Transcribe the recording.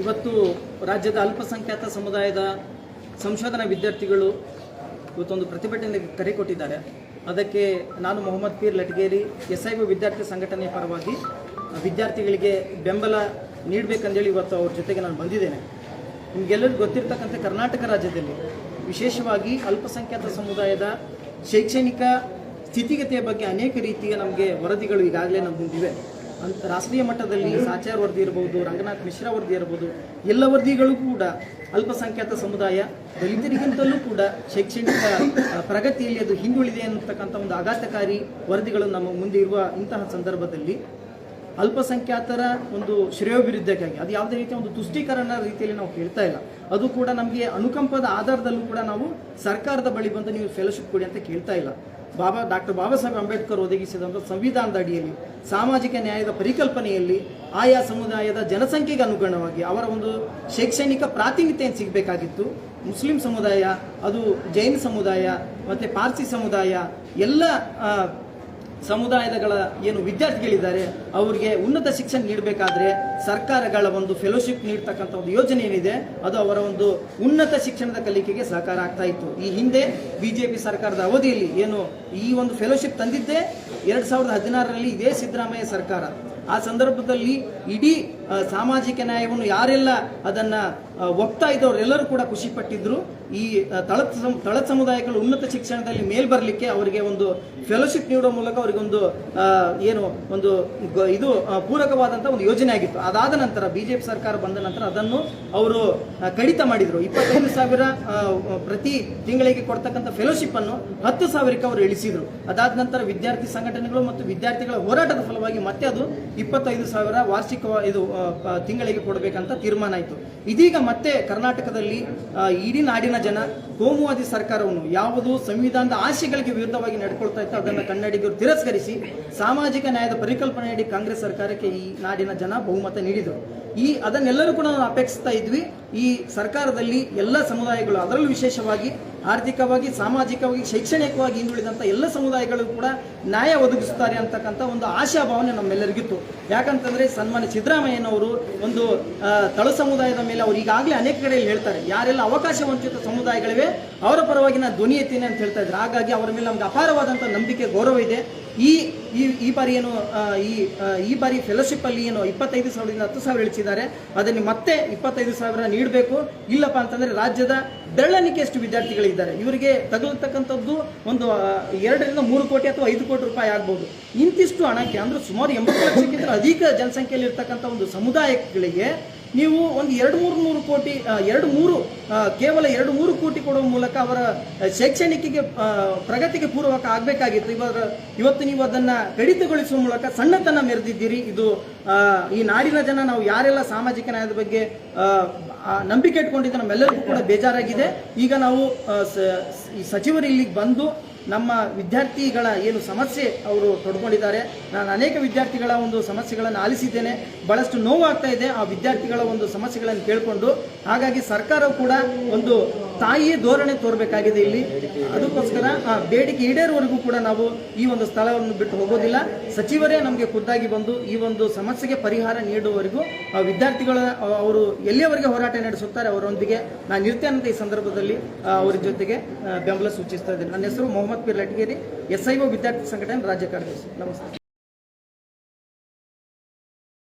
ಇವತ್ತು ರಾಜ್ಯದ ಅಲ್ಪಸಂಖ್ಯಾತ ಸಮುದಾಯದ ಸಂಶೋಧನಾ ವಿದ್ಯಾರ್ಥಿಗಳು ಇವತ್ತೊಂದು ಪ್ರತಿಭಟನೆಗೆ ಕರೆ ಕೊಟ್ಟಿದ್ದಾರೆ. ಅದಕ್ಕೆ ನಾನು ಮೊಹಮ್ಮದ್ ಪೀರ್ ಲಟ್ಗೇರಿ ಎಸ್ ಐ ವಿದ್ಯಾರ್ಥಿ ಸಂಘಟನೆಯ ಪರವಾಗಿ ವಿದ್ಯಾರ್ಥಿಗಳಿಗೆ ಬೆಂಬಲ ನೀಡಬೇಕಂದೇಳಿ ಇವತ್ತು ಅವ್ರ ಜೊತೆಗೆ ನಾನು ಬಂದಿದ್ದೇನೆ. ನಿಮಗೆಲ್ಲರಿಗೂ ಗೊತ್ತಿರ್ತಕ್ಕಂಥ ಕರ್ನಾಟಕ ರಾಜ್ಯದಲ್ಲಿ ವಿಶೇಷವಾಗಿ ಅಲ್ಪಸಂಖ್ಯಾತ ಸಮುದಾಯದ ಶೈಕ್ಷಣಿಕ ಸ್ಥಿತಿಗತಿಯ ಬಗ್ಗೆ ಅನೇಕ ರೀತಿಯ ನಮಗೆ ವರದಿಗಳು ಈಗಾಗಲೇ ನಮ್ಮ ಮುಂದಿವೆ ರಾಷ್ಟ್ರೀಯ ಮಟ್ಟದಲ್ಲಿ ಸಾಚಾರ್ ವರದಿ ಇರಬಹುದು ರಂಗನಾಥ್ ಮಿಶ್ರಾ ವರದಿ ಇರಬಹುದು ಎಲ್ಲ ವರದಿಗಳು ಕೂಡ ಅಲ್ಪಸಂಖ್ಯಾತ ಸಮುದಾಯ, ದಲಿತರಿಗಿಂತಲೂ ಕೂಡ ಶೈಕ್ಷಣಿಕ ಪ್ರಗತಿಯಲ್ಲಿ ಅದು ಹಿಂದುಳಿದೆ ಅನ್ನತಕ್ಕಂಥ ಒಂದು ಆಘಾತಕಾರಿ ವರದಿಗಳು ನಮ್ಮ ಮುಂದೆ ಇರುವ ಇಂತಹ ಸಂದರ್ಭದಲ್ಲಿ ಅಲ್ಪಸಂಖ್ಯಾತರ ಒಂದು ಶ್ರೇಯೋಭಿವೃದ್ಧಿಗಾಗಿ ಅದು ಯಾವುದೇ ರೀತಿಯ ಒಂದು ತುಷ್ಟೀಕರಣ ರೀತಿಯಲ್ಲಿ ನಾವು ಕೇಳ್ತಾ ಇಲ್ಲ. ಅದು ಕೂಡ ನಮಗೆ ಅನುಕಂಪದ ಆಧಾರದಲ್ಲೂ ಕೂಡ ನಾವು ಸರ್ಕಾರದ ಬಳಿ ಬಂದು ನೀವು ಫೆಲೋಶಿಪ್ ಕೊಡಿ ಅಂತ ಕೇಳ್ತಾ ಇಲ್ಲ. ಬಾಬಾ, ಡಾಕ್ಟರ್ ಬಾಬಾ ಸಾಹೇಬ್ ಅಂಬೇಡ್ಕರ್ ಒದಗಿಸಿದಂಥ ಸಂವಿಧಾನದ ಅಡಿಯಲ್ಲಿ, ಸಾಮಾಜಿಕ ನ್ಯಾಯದ ಪರಿಕಲ್ಪನೆಯಲ್ಲಿ ಆಯಾ ಸಮುದಾಯದ ಜನಸಂಖ್ಯೆಗೆ ಅನುಗುಣವಾಗಿ ಅವರ ಒಂದು ಶೈಕ್ಷಣಿಕ ಪ್ರಾತಿನಿಧ್ಯ ಸಿಗಬೇಕಾಗಿತ್ತು. ಮುಸ್ಲಿಂ ಸಮುದಾಯ, ಅದು ಜೈನ ಸಮುದಾಯ, ಮತ್ತು ಪಾರ್ಸಿ ಸಮುದಾಯ, ಎಲ್ಲ ಸಮುದಾಯದಗಳ ಏನು ವಿದ್ಯಾರ್ಥಿಗಳಿದ್ದಾರೆ, ಅವರಿಗೆ ಉನ್ನತ ಶಿಕ್ಷಣ ನೀಡಬೇಕಾದ್ರೆ ಸರ್ಕಾರಗಳ ಒಂದು ಫೆಲೋಶಿಪ್ ನೀಡ್ತಕ್ಕಂಥ ಒಂದು ಯೋಜನೆ ಏನಿದೆ, ಅದು ಅವರ ಒಂದು ಉನ್ನತ ಶಿಕ್ಷಣದ ಕಲಿಕೆಗೆ ಸಹಕಾರ ಆಗ್ತಾ ಇತ್ತು. ಈ ಹಿಂದೆ ಬಿಜೆಪಿ ಸರ್ಕಾರದ ಅವಧಿಯಲ್ಲಿ ಏನು ಈ ಒಂದು ಫೆಲೋಶಿಪ್ ತಂದಿದ್ದೆ ಎರಡ್ ಸಾವಿರದ ಹದಿನಾರರಲ್ಲಿ ಇದೇ ಸಿದ್ದರಾಮಯ್ಯ ಸರ್ಕಾರ. ಆ ಸಂದರ್ಭದಲ್ಲಿ ಇಡೀ ಸಾಮಾಜಿಕ ನ್ಯಾಯವನ್ನು ಯಾರೆಲ್ಲ ಅದನ್ನ ಒಪ್ತಾ ಇದ್ದವರೆಲ್ಲರೂ ಕೂಡ ಖುಷಿ ಪಟ್ಟಿದ್ರು. ಈ ತಳತ್ ತಳತ್ ಸಮುದಾಯಗಳು ಉನ್ನತ ಶಿಕ್ಷಣದಲ್ಲಿ ಮೇಲ್ ಬರಲಿಕ್ಕೆ ಅವರಿಗೆ ಒಂದು ಫೆಲೋಶಿಪ್ ನೀಡುವ ಮೂಲಕ ಅವರಿಗೊಂದು ಏನು, ಒಂದು ಇದು ಪೂರಕವಾದಂಥ ಒಂದು ಯೋಜನೆ ಆಗಿತ್ತು. ಅದಾದ ನಂತರ ಬಿಜೆಪಿ ಸರ್ಕಾರ ಬಂದ ನಂತರ ಅದನ್ನು ಅವರು ಕಡಿತ ಮಾಡಿದ್ರು. ಇಪ್ಪತ್ತೈದು ಸಾವಿರ ಪ್ರತಿ ತಿಂಗಳಿಗೆ ಕೊಡ್ತಕ್ಕಂಥ ಫೆಲೋಶಿಪ್ ಅನ್ನು ಹತ್ತು ಸಾವಿರಕ್ಕೆ ಅವರು ಇಳಿಸಿದರು. ಅದಾದ ನಂತರ ವಿದ್ಯಾರ್ಥಿ ಸಂಘಟನೆಗಳು ಮತ್ತು ವಿದ್ಯಾರ್ಥಿಗಳ ಹೋರಾಟದ ಫಲವಾಗಿ ಮತ್ತೆ ಅದು ಇಪ್ಪತ್ತೈದು ಸಾವಿರ ವಾರ್ಷಿಕ, ಇದು ತಿಂಗಳಿಗೆ ಕೊಡಬೇಕಂತ ತೀರ್ಮಾನ ಆಯಿತು. ಇದೀಗ ಮತ್ತೆ ಕರ್ನಾಟಕದಲ್ಲಿ ಇಡೀ ನಾಡಿನ ಜನ ಕೋಮುವಾದಿ ಸರ್ಕಾರವನ್ನು ಯಾವುದು ಸಂವಿಧಾನದ ಆಶಯಗಳಿಗೆ ವಿರುದ್ಧವಾಗಿ ನಡ್ಕೊಳ್ತಾ ಇತ್ತು, ಅದನ್ನು ಕನ್ನಡಿಗರು ತಿರಸ್ಕರಿಸಿ ಸಾಮಾಜಿಕ ನ್ಯಾಯದ ಪರಿಕಲ್ಪನೆಯಡಿ ಕಾಂಗ್ರೆಸ್ ಸರ್ಕಾರಕ್ಕೆ ಈ ನಾಡಿನ ಜನ ಬಹುಮತ ನೀಡಿದರು. ಈ ಅದನ್ನೆಲ್ಲರೂ ಕೂಡ ನಾವು ಅಪೇಕ್ಷಿಸ್ತಾ ಇದ್ವಿ. ಈ ಸರ್ಕಾರದಲ್ಲಿ ಎಲ್ಲ ಸಮುದಾಯಗಳು ಅದರಲ್ಲೂ ವಿಶೇಷವಾಗಿ ಆರ್ಥಿಕವಾಗಿ, ಸಾಮಾಜಿಕವಾಗಿ, ಶೈಕ್ಷಣಿಕವಾಗಿ ಹಿಂದುಳಿದಂಥ ಎಲ್ಲ ಸಮುದಾಯಗಳು ಕೂಡ ನ್ಯಾಯ ಒದಗಿಸುತ್ತಾರೆ ಅಂತಕ್ಕಂಥ ಒಂದು ಆಶಾಭಾವನೆ ನಮ್ಮೆಲ್ಲರಿಗಿತ್ತು. ಯಾಕಂತಂದರೆ ಸನ್ಮಾನ್ಯ ಸಿದ್ದರಾಮಯ್ಯನವರು ಒಂದು ತಳ ಸಮುದಾಯದ ಮೇಲೆ ಅವರು ಈಗಾಗಲೇ ಅನೇಕ ಕಡೆಯಲ್ಲಿ ಹೇಳ್ತಾರೆ, ಯಾರೆಲ್ಲ ಅವಕಾಶ ವಂಚಿತ ಸಮುದಾಯಗಳಿವೆ, ಅವರ ಪರವಾಗಿ ನಾನು ಧ್ವನಿ ಎತ್ತೀನಿ ಅಂತ ಹೇಳ್ತಾ ಇದ್ದಾರೆ ಹಾಗಾಗಿ ಅವರ ಮೇಲೆ ನಮ್ಗೆ ಅಪಾರವಾದಂಥ ನಂಬಿಕೆ, ಗೌರವ ಇದೆ. ಈ ಈ ಈ ಬಾರಿ ಏನು ಈ ಈ ಬಾರಿ ಫೆಲೋಶಿಪ್ಪಲ್ಲಿ ಏನು ಇಪ್ಪತ್ತೈದು ಸಾವಿರದಿಂದ ಹತ್ತು ಸಾವಿರ ಇಳಿಸಿದ್ದಾರೆ. ಅದನ್ನು ಮತ್ತೆ ಇಪ್ಪತ್ತೈದು ಸಾವಿರ ನೀಡಬೇಕು. ಇಲ್ಲಪ್ಪ ಅಂತಂದರೆ ರಾಜ್ಯದ ಬೆರಳಣಿಕೆಯಷ್ಟು ವಿದ್ಯಾರ್ಥಿಗಳಿದ್ದಾರೆ ಇವರಿಗೆ ತಗಲತಕ್ಕಂಥದ್ದು ಒಂದು ಎರಡರಿಂದ ಮೂರು ಕೋಟಿ ಅಥವಾ ಐದು ಕೋಟಿ ರೂಪಾಯಿ ಆಗ್ಬೋದು. ಇಂತಿಷ್ಟು ಹಣಕ್ಕೆ, ಅಂದರೆ ಸುಮಾರು ಎಂಬತ್ತು ಲಕ್ಷಕ್ಕಿಂತ ಅಧಿಕ ಜನಸಂಖ್ಯೆಯಲ್ಲಿ ಇರ್ತಕ್ಕಂಥ ಒಂದು ಸಮುದಾಯಗಳಿಗೆ ನೀವು ಒಂದು ಎರಡು ಮೂರು ನೂರು ಕೋಟಿ ಎರಡು ಮೂರು ಕೇವಲ ಎರಡು ಮೂರು ಕೋಟಿ ಕೊಡುವ ಮೂಲಕ ಅವರ ಶೈಕ್ಷಣಿಕಿಗೆ ಪ್ರಗತಿಗೆ ಪೂರ್ವಕ ಆಗಬೇಕಾಗಿತ್ತು. ಇವರ ಇವತ್ತು ನೀವು ಅದನ್ನು ಕಡಿತಗೊಳಿಸುವ ಮೂಲಕ ಸಣ್ಣತನ ಮೆರೆದಿದ್ದೀರಿ. ಇದು ಈ ನಾಡಿನ ಜನ ನಾವು ಯಾರೆಲ್ಲ ಸಾಮಾಜಿಕ ನ್ಯಾಯದ ಬಗ್ಗೆ ನಂಬಿಕೆ ಇಟ್ಕೊಂಡಿದ್ದು ನಮ್ಮೆಲ್ಲರಿಗೂ ಕೂಡ ಬೇಜಾರಾಗಿದೆ. ಈಗ ನಾವು ಈ ಸಚಿವರು ಇಲ್ಲಿಗೆ ಬಂದು ನಮ್ಮ ವಿದ್ಯಾರ್ಥಿಗಳ ಏನು ಸಮಸ್ಯೆ ಅವರು ತೊಡ್ಕೊಂಡಿದ್ದಾರೆ ನಾನು ಅನೇಕ ವಿದ್ಯಾರ್ಥಿಗಳ ಒಂದು ಸಮಸ್ಯೆಗಳನ್ನು ಆಲಿಸಿದ್ದೇನೆ. ಬಹಳಷ್ಟು ನೋವಾಗ್ತಾ ಇದೆ ಆ ವಿದ್ಯಾರ್ಥಿಗಳ ಒಂದು ಸಮಸ್ಯೆಗಳನ್ನು ಕೇಳಿಕೊಂಡು. ಹಾಗಾಗಿ ಸರ್ಕಾರವು ಕೂಡ ಒಂದು ತಾಯಿಯ ಧೋರಣೆ ತೋರಬೇಕಾಗಿದೆ ಇಲ್ಲಿ. ಅದಕ್ಕೋಸ್ಕರ ಆ ಬೇಡಿಕೆ ಈಡೇರುವವರೆಗೂ ಕೂಡ ನಾವು ಈ ಒಂದು ಸ್ಥಳವನ್ನು ಬಿಟ್ಟು ಹೋಗೋದಿಲ್ಲ. ಸಚಿವರೇ ನಮಗೆ ಖುದ್ದಾಗಿ ಬಂದು ಈ ಒಂದು ಸಮಸ್ಯೆಗೆ ಪರಿಹಾರ ನೀಡುವವರೆಗೂ ಆ ವಿದ್ಯಾರ್ಥಿಗಳ ಅವರು ಎಲ್ಲಿಯವರೆಗೆ ಹೋರಾಟ ನಡೆಸುತ್ತಾರೆ ಅವರೊಂದಿಗೆ ನಾನು ಇರ್ತೇನೆ ಈ ಸಂದರ್ಭದಲ್ಲಿ ಅವರ ಜೊತೆಗೆ ಬೆಂಬಲ ಸೂಚಿಸ್ತಾ ಇದ್ದೇನೆ. ನನ್ನ ಹೆಸರು ಮೊಹಮ್ಮದ್ ಪೀರ್ ಲಟ್ಗೇರಿ ಎಸ್ ಐ ವಿದ್ಯಾರ್ಥಿ ಸಂಘಟನೆ ರಾಜ್ಯ ಕಾರ್ಯದರ್ಶಿ. ನಮಸ್ತೆ.